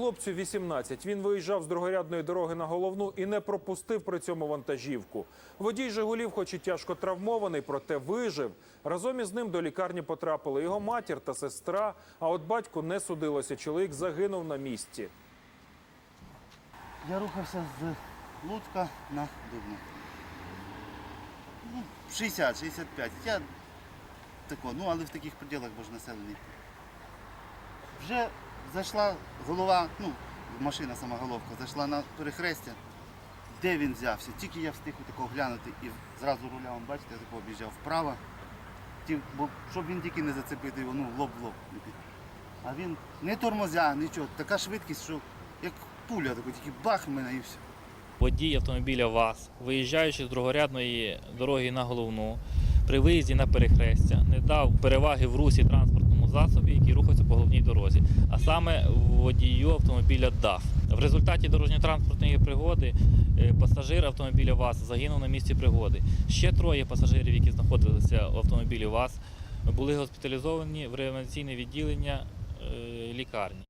Хлопцю 18. Він виїжджав з другорядної дороги на головну і не пропустив при цьому вантажівку. Водій Жигулів, хоч і тяжко травмований, проте вижив. Разом із ним до лікарні потрапили його матір та сестра. А от батьку не судилося. Чоловік загинув на місці. Я рухався з Луцька на Дубну. Ну, 60-65. Я тако, ну але в таких пределах бо ж населений. Вже зайшла голова, ну, машина сама головка, зайшла на перехрестя. Де він взявся? Тільки я встиг такого глянути і зразу руля, вон, бачите, я такого об'їжджав вправо. Ті- бо, щоб він тільки не зацепити його, ну, лоб в лоб. А він не тормозя, нічого. Така швидкість, що як пуля, таку, тільки бах мене і все. Водій автомобіля ВАЗ, виїжджаючи з другорядної дороги на головну, при виїзді на перехрестя не дав переваги в русі транспортному засобі, який рухався по головній дорозі, а саме водію автомобіля ДАФ. В результаті дорожньо-транспортної пригоди е, пасажир автомобіля ВАЗ загинув на місці пригоди. Ще троє пасажирів, які знаходилися в автомобілі ВАЗ, були госпіталізовані в реанімаційне відділення е, лікарні.